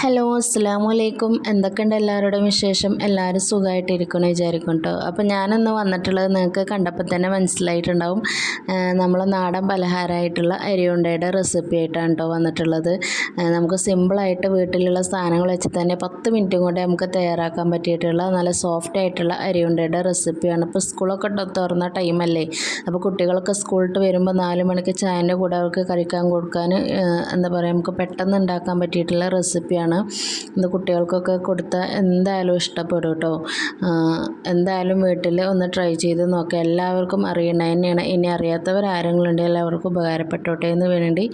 Hello അസ്സാം വലൈക്കും എന്തൊക്കെയുണ്ട് എല്ലാവരുടെയും വിശേഷം? എല്ലാവരും സുഖമായിട്ടിരിക്കണം വിചാരിക്കും കേട്ടോ അപ്പോൾ ഞാനിന്ന് വന്നിട്ടുള്ളത് നിങ്ങൾക്ക് കണ്ടപ്പോൾ തന്നെ മനസ്സിലായിട്ടുണ്ടാവും. നമ്മൾ നാടൻ പലഹാരമായിട്ടുള്ള അരിയുണ്ടയുടെ റെസിപ്പി ആയിട്ടാണ് കേട്ടോ വന്നിട്ടുള്ളത്. നമുക്ക് സിമ്പിളായിട്ട് വീട്ടിലുള്ള സാധനങ്ങൾ വെച്ച് തന്നെ പത്ത് മിനിറ്റും കൊണ്ട് നമുക്ക് തയ്യാറാക്കാൻ പറ്റിയിട്ടുള്ള നല്ല സോഫ്റ്റ് ആയിട്ടുള്ള അരിയുണ്ടയുടെ റെസിപ്പിയാണ് ഇപ്പോൾ സ്കൂളൊക്കെ തുറന്ന ടൈമല്ലേ അപ്പോൾ കുട്ടികളൊക്കെ സ്കൂളിട്ട് വരുമ്പോൾ നാല് മണിക്ക് ചായന്റെ കൂടെ അവർക്ക് കഴിക്കാൻ കൊടുക്കാൻ എന്താ പറയുക നമുക്ക് പെട്ടെന്ന് ഉണ്ടാക്കാൻ പറ്റിയിട്ടുള്ള റെസിപ്പിയാണ് ഇത് കുട്ടികൾക്കൊക്കെ കൊടുത്താൽ എന്തായാലും ഇഷ്ടപ്പെടും കേട്ടോ എന്തായാലും വീട്ടിൽ ഒന്ന് ട്രൈ ചെയ്ത് നോക്കുക എല്ലാവർക്കും അറിയണ തന്നെയാണ് ഇനി അറിയാത്തവർ ആരെങ്കിലും ഉണ്ടെങ്കിൽ എല്ലാവർക്കും ഉപകാരപ്പെട്ടോട്ടെ എന്ന് വേണ്ടി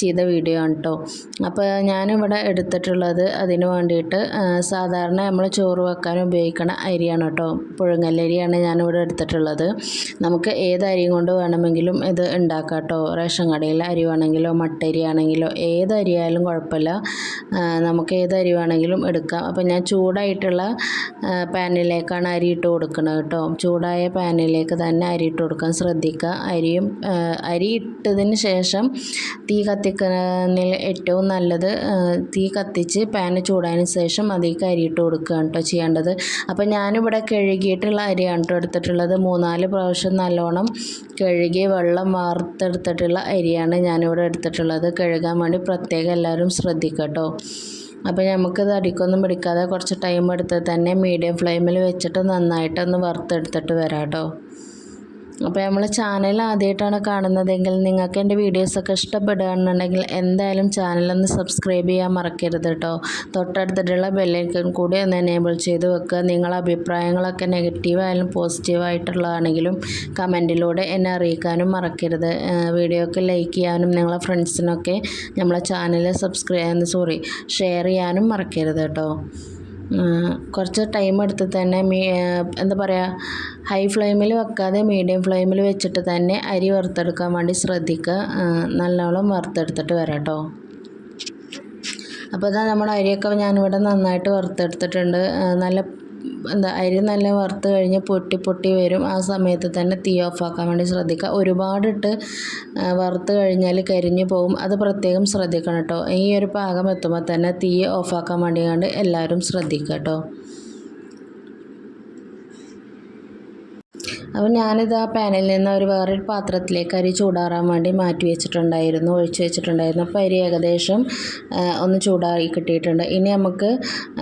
ചെയ്ത വീഡിയോ ആണ് കേട്ടോ അപ്പോൾ ഞാനിവിടെ എടുത്തിട്ടുള്ളത് അതിന് വേണ്ടിയിട്ട് സാധാരണ നമ്മൾ ചോറ് വെക്കാൻ ഉപയോഗിക്കുന്ന അരിയാണ് കേട്ടോ പുഴുങ്ങല്ലരിയാണ് ഞാനിവിടെ എടുത്തിട്ടുള്ളത്. നമുക്ക് ഏത് അരിയും കൊണ്ട് വേണമെങ്കിലും ഇത് ഉണ്ടാക്കാം കേട്ടോ റേഷൻ കടയിലെ അരി വേണമെങ്കിലോ മട്ടരി ആണെങ്കിലോ ഏത് അരിയായാലും കുഴപ്പമില്ല. ആ, നമുക്ക് ഏത് അരി വേണമെങ്കിലും എടുക്കാം. അപ്പോൾ ഞാൻ ചൂടായിട്ടുള്ള പാനിലേക്കാണ് അരി ഇട്ട് കൊടുക്കുന്നത് കേട്ടോ. ചൂടായ പാനിലേക്ക് തന്നെ അരി ഇട്ട് കൊടുക്കാൻ ശ്രദ്ധിക്കുക. അരിയും അരി ഇട്ടതിന് ശേഷം തീ കത്തിക്കുന്നതിൽ ഏറ്റവും നല്ലത് തീ കത്തിച്ച് പാന് ചൂടായതിന് ശേഷം അതിലേക്ക് അരി ഇട്ട് കൊടുക്കുകയാണ് കേട്ടോ ചെയ്യേണ്ടത്. അപ്പോൾ ഞാനിവിടെ കഴുകിയിട്ടുള്ള അരിയാണ് കേട്ടോ എടുത്തിട്ടുള്ളത്. മൂന്നാൽ പ്രാവശ്യം നല്ലോണം കഴുകി വെള്ളം വാർത്തെടുത്തിട്ടുള്ള അരിയാണ് ഞാനിവിടെ എടുത്തിട്ടുള്ളത്. കഴുകാൻ വേണ്ടി പ്രത്യേകം എല്ലാവരും ശ്രദ്ധിക്കുക കേട്ടോ. അപ്പോൾ നമുക്കിത് അടിക്കൊന്നും പിടിക്കാതെ കുറച്ച് ടൈം എടുത്ത് തന്നെ മീഡിയം ഫ്ലെയിമിൽ വെച്ചിട്ട് നന്നായിട്ടൊന്ന് വറുത്തെടുത്തിട്ട് വരാം കേട്ടോ അപ്പോൾ നമ്മൾ ചാനൽ ആദ്യമായിട്ടാണ് കാണുന്നതെങ്കിൽ നിങ്ങൾക്ക് എന്റെ വീഡിയോസൊക്കെ ഇഷ്ടപ്പെടുകയാണെന്നുണ്ടെങ്കിൽ എന്തായാലും ചാനലൊന്ന് സബ്സ്ക്രൈബ് ചെയ്യാൻ മറക്കരുത് കേട്ടോ തൊട്ടടുത്തിട്ടുള്ള ബെല്ലൈക്കൺ കൂടി ഒന്ന് എനേബിൾ ചെയ്ത് വെക്കുക. നിങ്ങളെ അഭിപ്രായങ്ങളൊക്കെ നെഗറ്റീവായാലും പോസിറ്റീവായിട്ടുള്ളതാണെങ്കിലും കമന്റിലൂടെ എന്നെ അറിയിക്കാനും മറക്കരുത്. വീഡിയോക്ക് ലൈക്ക് ചെയ്യാനും നിങ്ങളെ ഫ്രണ്ട്സിനൊക്കെ നമ്മളെ ചാനൽ സബ്സ്ക്രൈബ് സോറി ഷെയർ ചെയ്യാനും മറക്കരുത് കേട്ടോ കുറച്ച് ടൈം എടുത്ത് തന്നെ എന്താ പറയുക ഹൈ ഫ്ലെയിമിൽ വെക്കാതെ മീഡിയം ഫ്ലെയിമിൽ വെച്ചിട്ട് തന്നെ അരി വറുത്തെടുക്കാൻ വേണ്ടി ശ്രദ്ധിക്കുക. നല്ലോണം വറുത്തെടുത്തിട്ട് വരാം കേട്ടോ അപ്പോൾ ഇതാ നമ്മുടെ അരിയൊക്കെ ഞാനിവിടെ നന്നായിട്ട് വറുത്തെടുത്തിട്ടുണ്ട്. നല്ല എന്താ അരി നല്ല വറുത്ത് കഴിഞ്ഞ് പൊട്ടി പൊട്ടി വരും. ആ സമയത്ത് തന്നെ തീ ഓഫാക്കാൻ വേണ്ടി ശ്രദ്ധിക്കുക. ഒരുപാടിട്ട് വറുത്ത് കഴിഞ്ഞാൽ കരിഞ്ഞു പോകും. അത് പ്രത്യേകം ശ്രദ്ധിക്കണം കേട്ടോ. ഈ ഒരു പാകം എത്തുമ്പോൾ തന്നെ തീ ഓഫാക്കാൻ വേണ്ടിയാണ്ട് എല്ലാവരും ശ്രദ്ധിക്കുക കേട്ടോ. അപ്പോൾ ഞാനിത് ആ പാനിൽ നിന്ന് ഒരു വേറൊരു പാത്രത്തിലേക്ക് അരി ചൂടാറാൻ വേണ്ടി മാറ്റി വെച്ചിട്ടുണ്ടായിരുന്നു ഒഴിച്ചു വെച്ചിട്ടുണ്ടായിരുന്നു. അപ്പോൾ അരി ഏകദേശം ഒന്ന് ചൂടാറി കിട്ടിയിട്ടുണ്ട്. ഇനി നമുക്ക്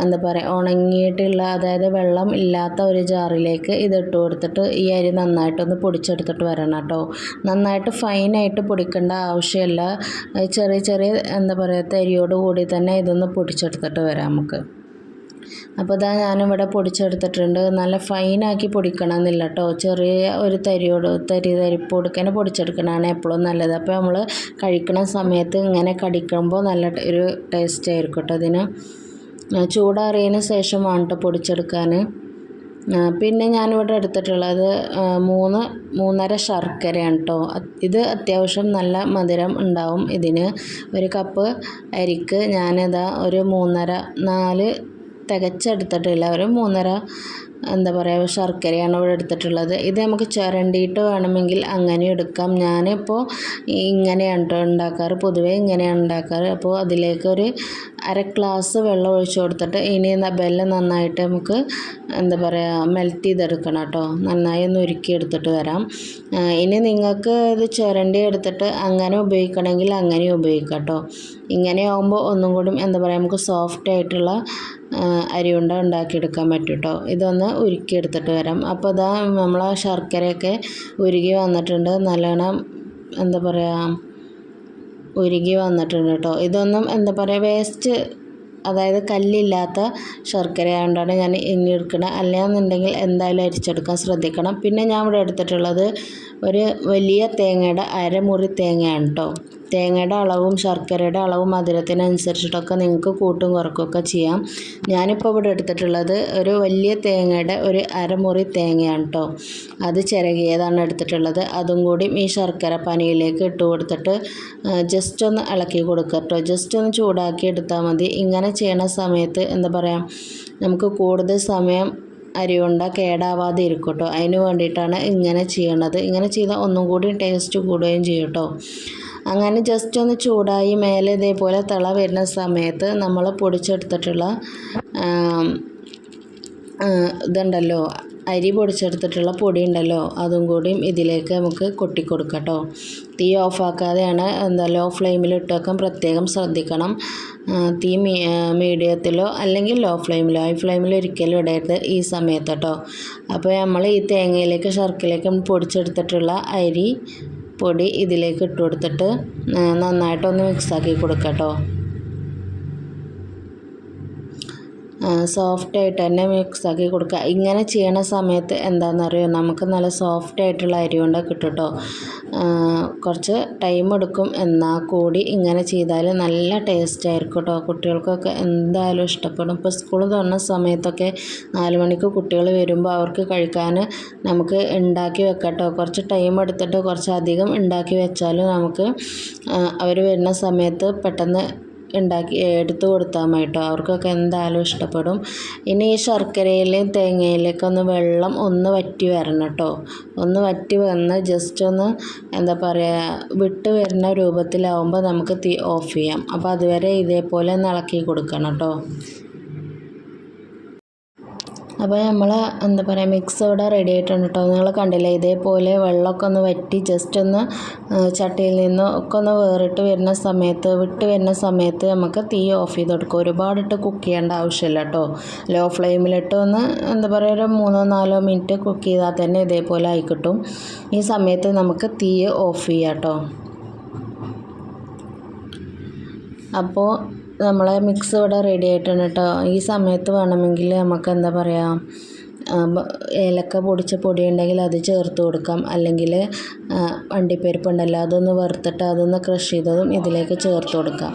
എന്താ പറയുക ഉണങ്ങിയിട്ടുള്ള അതായത് വെള്ളം ഇല്ലാത്ത ഒരു ജാറിലേക്ക് ഇത് ഇട്ട് കൊടുത്തിട്ട് ഈ അരി നന്നായിട്ടൊന്ന് പൊടിച്ചെടുത്തിട്ട് വരണം കേട്ടോ. നന്നായിട്ട് ഫൈനായിട്ട് പൊടിക്കേണ്ട ആവശ്യമില്ല. ചെറിയ ചെറിയ എന്താ പറയുക തരിയോട് കൂടി തന്നെ ഇതൊന്ന് പൊടിച്ചെടുത്തിട്ട് വരാം നമുക്ക്. അപ്പോൾ ഇതാ ഞാനിവിടെ പൊടിച്ചെടുത്തിട്ടുണ്ട്. നല്ല ഫൈനാക്കി പൊടിക്കണം എന്നില്ല കേട്ടോ ചെറിയ ഒരു തരിയോട് തരി തരിപ്പ് കൊടുക്കാൻ പൊടിച്ചെടുക്കണതാണ് എപ്പോഴും നല്ലത്. അപ്പോൾ നമ്മൾ കഴിക്കണ സമയത്ത് ഇങ്ങനെ കടിക്കുമ്പോൾ നല്ല ഒരു ടേസ്റ്റ് ആയിരിക്കും കേട്ടോ അതിന്. ചൂടാറിയതിന് ശേഷം വേണം കേട്ടോ പൊടിച്ചെടുക്കാൻ പിന്നെ ഞാനിവിടെ എടുത്തിട്ടുള്ളത് മൂന്ന് മൂന്നര ശർക്കരയാണ് കേട്ടോ ഇത് അത്യാവശ്യം നല്ല മധുരം ഉണ്ടാവും ഇതിന്. ഒരു കപ്പ് അരിക്ക് ഞാനിതാ ഒരു മൂന്നര നാല് തികച്ചെടുത്തിട്ടില്ല. ഒരു മൂന്നര എന്താ പറയുക ശർക്കരയാണ് ഇവിടെ എടുത്തിട്ടുള്ളത്. ഇത് നമുക്ക് ചിരണ്ടിയിട്ട് വേണമെങ്കിൽ അങ്ങനെ എടുക്കാം. ഞാനിപ്പോൾ ഇങ്ങനെയാണ് കേട്ടോ ഉണ്ടാക്കാറ്. പൊതുവേ ഇങ്ങനെയാണ് ഉണ്ടാക്കാറ്. അപ്പോൾ അതിലേക്ക് ഒരു അര ഗ്ലാസ് വെള്ളം ഒഴിച്ചു കൊടുത്തിട്ട് ഇനി ബെല്ലം നന്നായിട്ട് നമുക്ക് എന്താ പറയുക മെൽറ്റ് ചെയ്തെടുക്കണം കേട്ടോ നന്നായി ഒന്ന് ഉരുക്കി എടുത്തിട്ട് വരാം. ഇനി നിങ്ങൾക്ക് ഇത് ചിരണ്ടി എടുത്തിട്ട് അങ്ങനെ ഉപയോഗിക്കണമെങ്കിൽ അങ്ങനെ ഉപയോഗിക്കാം കേട്ടോ ഇങ്ങനെ ആകുമ്പോൾ ഒന്നും കൂടി എന്താ പറയുക നമുക്ക് സോഫ്റ്റ് ആയിട്ടുള്ള അരിയുണ്ട ഉണ്ടാക്കിയെടുക്കാൻ പറ്റും കേട്ടോ ഇതൊന്ന് ഉരുക്കിയെടുത്തിട്ട് വരാം. അപ്പോൾ ഇതാ ആ ശർക്കരയൊക്കെ ഉരുകി വന്നിട്ടുണ്ട്. നല്ലോണം എന്താ പറയുക ഉരുകി വന്നിട്ടുണ്ട് കേട്ടോ. ഇതൊന്നും എന്താ പറയുക വേസ്റ്റ് അതായത് കല്ലില്ലാത്ത ശർക്കര ആയതുകൊണ്ടാണ് ഞാൻ ഇനി എടുക്കുന്നത് അല്ലാന്നുണ്ടെങ്കിൽ എന്തായാലും അരിച്ചെടുക്കാൻ ശ്രദ്ധിക്കണം. പിന്നെ ഞാൻ ഇവിടെ എടുത്തിട്ടുള്ളത് ഒരു വലിയ തേങ്ങയുടെ അരമുറി തേങ്ങയാണ് കേട്ടോ. തേങ്ങയുടെ അളവും ശർക്കരയുടെ അളവും മധുരത്തിനനുസരിച്ചിട്ടൊക്കെ നിങ്ങൾക്ക് കൂട്ടും കുറക്കുകയൊക്കെ ചെയ്യാം. ഞാനിപ്പോൾ ഇവിടെ എടുത്തിട്ടുള്ളത് ഒരു വലിയ തേങ്ങയുടെ ഒരു അരമുറി തേങ്ങയാണ് കേട്ടോ അത് ചിരകിയതാണ് എടുത്തിട്ടുള്ളത്. അതും കൂടി ഈ ശർക്കര പനിയിലേക്ക് ഇട്ട് കൊടുത്തിട്ട് ജസ്റ്റ് ഒന്ന് ഇളക്കി കൊടുക്കുക കേട്ടോ ജസ്റ്റ് ഒന്ന് ചൂടാക്കി എടുത്താൽ മതി. ഇങ്ങനെ ചെയ്യണ സമയത്ത് എന്താ പറയുക നമുക്ക് കൂടുതൽ സമയം അരി അരിയുണ്ട കേടാവാതെ ഇരിക്കും കേട്ടോ അതിന് വേണ്ടിയിട്ടാണ് ഇങ്ങനെ ചെയ്യണത്. ഇങ്ങനെ ചെയ്താൽ ഒന്നും കൂടി ടേസ്റ്റ് കൂടുകയും ചെയ്യും കേട്ടോ അങ്ങനെ ജസ്റ്റ് ഒന്ന് ചൂടായി മേലെ ഇതേപോലെ തിള വരുന്ന സമയത്ത് നമ്മൾ പൊടിച്ചെടുത്തിട്ടുള്ള ഇതുണ്ടല്ലോ അരി പൊടിച്ചെടുത്തിട്ടുള്ള പൊടി ഉണ്ടല്ലോ അതും കൂടിയും ഇതിലേക്ക് നമുക്ക് കൊട്ടിക്കൊടുക്കാം കേട്ടോ തീ ഓഫാക്കാതെയാണ് എന്താ ലോ ഫ്ലെയിമിൽ ഇട്ട് പ്രത്യേകം ശ്രദ്ധിക്കണം. തീ മീഡിയത്തിലോ അല്ലെങ്കിൽ ലോ ഫ്ലെയിമിലോ ഹൈ ഫ്ലെയിമിലോ ഒരിക്കലും ഇടരുത് ഈ സമയത്ത് കേട്ടോ അപ്പോൾ നമ്മൾ ഈ തേങ്ങയിലേക്ക് ശർക്കരയിലേക്ക് പൊടിച്ചെടുത്തിട്ടുള്ള അരി പൊടി ഇതിലേക്ക് ഇട്ട് കൊടുത്തിട്ട് നന്നായിട്ടൊന്ന് മിക്സാക്കി കൊടുക്കാം കേട്ടോ സോഫ്റ്റ് ആയിട്ട് തന്നെ മിക്സ് ആക്കി കൊടുക്കുക ഇങ്ങനെ ചെയ്യണ സമയത്ത് എന്താണെന്നറിയോ നമുക്ക് നല്ല സോഫ്റ്റ് ആയിട്ടുള്ള അരി കൊണ്ട് കിട്ടും കേട്ടോ കുറച്ച് ടൈം എടുക്കും. എന്നാൽ കൂടി ഇങ്ങനെ ചെയ്താൽ നല്ല ടേസ്റ്റ് ആയിരിക്കും കേട്ടോ കുട്ടികൾക്കൊക്കെ എന്തായാലും ഇഷ്ടപ്പെടും. ഇപ്പോൾ സ്കൂൾ തുറന്ന സമയത്തൊക്കെ നാല് മണിക്ക് കുട്ടികൾ വരുമ്പോൾ അവർക്ക് കഴിക്കാൻ നമുക്ക് ഉണ്ടാക്കി വെക്കാം കേട്ടോ കുറച്ച് ടൈം എടുത്തിട്ട് കുറച്ച് അധികം ഉണ്ടാക്കി വെച്ചാലും നമുക്ക് അവർ വരുന്ന സമയത്ത് പെട്ടെന്ന് ഉണ്ടാക്കി എടുത്തു കൊടുത്താൽ മതി കേട്ടോ. അവർക്കൊക്കെ എന്തായാലും ഇഷ്ടപ്പെടും. ഇനി ഈ ശർക്കരയിലെയും തേങ്ങയിലേക്കും ഒന്ന് വെള്ളം ഒന്ന് വറ്റി വരണം കേട്ടോ. ഒന്ന് വറ്റി വന്ന് ജസ്റ്റ് ഒന്ന് എന്താ പറയുക വിട്ട് വരുന്ന രൂപത്തിലാവുമ്പോൾ നമുക്ക് തീ ഓഫ് ചെയ്യാം. അപ്പോൾ അതുവരെ ഇതേപോലെ ഒന്ന് ഇളക്കി കൊടുക്കണം കേട്ടോ. അപ്പോൾ നമ്മൾ എന്താ പറയുക മിക്സ് ഇവിടെ റെഡി ആയിട്ടുണ്ട് കേട്ടോ നിങ്ങൾ കണ്ടില്ലേ ഇതേപോലെ വെള്ളമൊക്കെ ഒന്ന് വറ്റി ജസ്റ്റ് ഒന്ന് ചട്ടിയിൽ നിന്ന് ഒക്കെ ഒന്ന് വേറിട്ട് വരുന്ന സമയത്ത് വിട്ട് വരുന്ന സമയത്ത് നമുക്ക് തീ ഓഫ് ചെയ്ത് കൊടുക്കും. ഒരുപാടിട്ട് കുക്ക് ചെയ്യേണ്ട ആവശ്യമില്ല കേട്ടോ ലോ ഫ്ലെയിമിലിട്ട് ഒന്ന് എന്താ പറയുക ഒരു മൂന്നോ നാലോ മിനിറ്റ് കുക്ക് ചെയ്താൽ തന്നെ ഇതേപോലെ ആയിക്കിട്ടും ഈ സമയത്ത് നമുക്ക് തീ ഓഫ് ചെയ്യാം കേട്ടോ അപ്പോൾ നമ്മളെ മിക്സ് ഇവിടെ റെഡി ആയിട്ടുണ്ട് കേട്ടോ ഈ സമയത്ത് വേണമെങ്കിൽ നമുക്ക് എന്താ പറയുക ഏലക്ക പൊടിച്ച പൊടി ഉണ്ടെങ്കിൽ അത് ചേർത്ത് കൊടുക്കാം. അല്ലെങ്കിൽ വണ്ടിപ്പരിപ്പുണ്ടല്ലോ അതൊന്ന് വറുത്തിട്ട് അതൊന്ന് ക്രഷ് ചെയ്തതും ഇതിലേക്ക് ചേർത്ത് കൊടുക്കാം.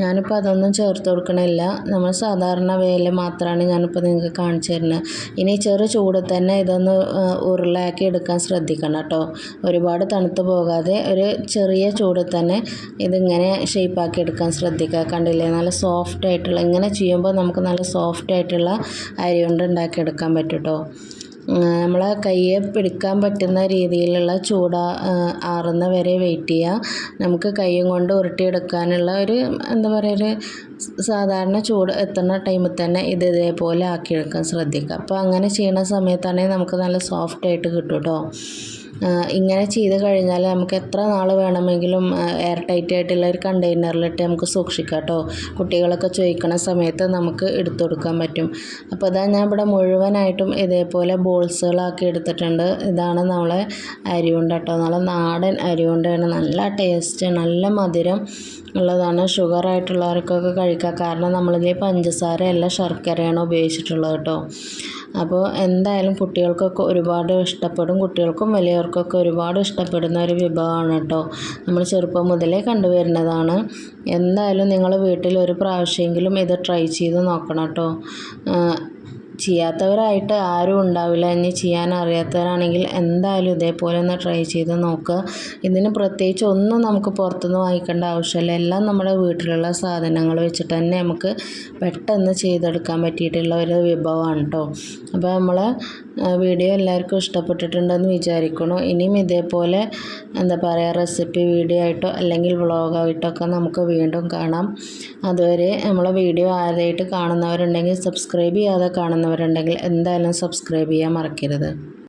ഞാനിപ്പോൾ അതൊന്നും ചേർത്ത് കൊടുക്കണില്ല. നമ്മൾ സാധാരണ വേല മാത്രമാണ് ഞാനിപ്പോൾ നിങ്ങൾക്ക് കാണിച്ചു തരുന്നത്. ഇനി ചെറു ചൂട് തന്നെ ഇതൊന്ന് ഉരുളയാക്കി എടുക്കാൻ ശ്രദ്ധിക്കണം കേട്ടോ ഒരുപാട് തണുത്ത് പോകാതെ ഒരു ചെറിയ ചൂട് തന്നെ ഇതിങ്ങനെ ഷേപ്പാക്കി എടുക്കാൻ ശ്രദ്ധിക്കുക. കണ്ടില്ലേ? നല്ല സോഫ്റ്റ് ആയിട്ടുള്ള ഇങ്ങനെ ചെയ്യുമ്പോൾ നമുക്ക് നല്ല സോഫ്റ്റ് ആയിട്ടുള്ള അരി കൊണ്ട് ഉണ്ടാക്കിയെടുക്കാൻ പറ്റും കേട്ടോ നമ്മളെ കയ്യെ പിടിക്കാൻ പറ്റുന്ന രീതിയിലുള്ള ചൂട് ആറുന്ന വരെ വെയിറ്റ് ചെയ്യുക നമുക്ക് കയ്യും കൊണ്ട് ഉരുട്ടിയെടുക്കാനുള്ള ഒരു എന്താ പറയുക ഒരു സാധാരണ ചൂട് എത്തുന്ന ടൈമിൽ തന്നെ ഇത് ഇതേപോലെ ആക്കിയെടുക്കാൻ ശ്രദ്ധിക്കുക. അപ്പോൾ അങ്ങനെ ചെയ്യുന്ന സമയത്താണെങ്കിൽ നമുക്ക് നല്ല സോഫ്റ്റായിട്ട് കിട്ടും കേട്ടോ ഇങ്ങനെ ചെയ്ത് കഴിഞ്ഞാൽ നമുക്ക് എത്ര നാൾ വേണമെങ്കിലും എയർ ടൈറ്റ് ആയിട്ടുള്ള ഒരു കണ്ടെയ്നറിലിട്ട് നമുക്ക് സൂക്ഷിക്കാം കേട്ടോ. കുട്ടികളൊക്കെ ചോദിക്കണ സമയത്ത് നമുക്ക് എടുത്തു കൊടുക്കാൻ പറ്റും. അപ്പോൾ അതാ ഞാൻ ഇവിടെ മുഴുവനായിട്ടും ഇതേപോലെ ബോൾസുകളാക്കി എടുത്തിട്ടുണ്ട്. ഇതാണ് നമ്മളെ അരിയുണ്ട കേട്ടോ. നല്ല നാടൻ അരിയുണ്ടയാണ് നല്ല ടേസ്റ്റ് നല്ല മധുരം ഉള്ളതാണ്. ഷുഗർ ആയിട്ടുള്ളവർക്കൊക്കെ കഴിക്കാം. കാരണം നമ്മളിതിൽ പഞ്ചസാരയല്ല ശർക്കരയാണ് ഉപയോഗിച്ചിട്ടുള്ളത് കേട്ടോ. അപ്പോൾ എന്തായാലും കുട്ടികൾക്കൊക്കെ ഒരുപാട് ഇഷ്ടപ്പെടും. കുട്ടികൾക്കും വലിയവർക്കൊക്കെ ഒരുപാട് ഇഷ്ടപ്പെടുന്ന ഒരു വിഭവമാണ് കേട്ടോ. നമ്മൾ ചെറുപ്പം മുതലേ കണ്ടുവരുന്നതാണ്. എന്തായാലും നിങ്ങൾ വീട്ടിൽ ഒരു പ്രാവശ്യമെങ്കിലും ഇത് ട്രൈ ചെയ്ത് നോക്കണം കേട്ടോ. ചെയ്യാത്തവരായിട്ട് ആരും ഉണ്ടാവില്ല. ഇനി ചെയ്യാൻ അറിയാത്തവരാണെങ്കിൽ എന്തായാലും ഇതേപോലെ ഒന്ന് ട്രൈ ചെയ്ത് നോക്കുക ഇതിന് പ്രത്യേകിച്ച് ഒന്നും നമുക്ക് പുറത്തുനിന്ന് വാങ്ങിക്കേണ്ട ആവശ്യമില്ല. എല്ലാം നമ്മുടെ വീട്ടിലുള്ള സാധനങ്ങൾ വെച്ചിട്ട് തന്നെ നമുക്ക് പെട്ടെന്ന് ചെയ്തെടുക്കാൻ പറ്റിയിട്ടുള്ള ഒരു വിഭവമാണ് കേട്ടോ. അപ്പോൾ നമ്മൾ വീഡിയോ എല്ലാവർക്കും ഇഷ്ടപ്പെട്ടിട്ടുണ്ടെന്ന് വിചാരിക്കുന്നു. ഇനിയും ഇതേപോലെ എന്താ പറയുക റെസിപ്പി വീഡിയോ ആയിട്ടോ അല്ലെങ്കിൽ വ്ളോഗായിട്ടോ ഒക്കെ നമുക്ക് വീണ്ടും കാണാം. അതുവരെ നമ്മളെ വീഡിയോ ആദ്യമായിട്ട് കാണുന്നവരുണ്ടെങ്കിൽ സബ്സ്ക്രൈബ് ചെയ്യാതെ കാണുന്നവരുണ്ടെങ്കിൽ എന്തായാലും സബ്സ്ക്രൈബ് ചെയ്യാൻ മറക്കരുത്.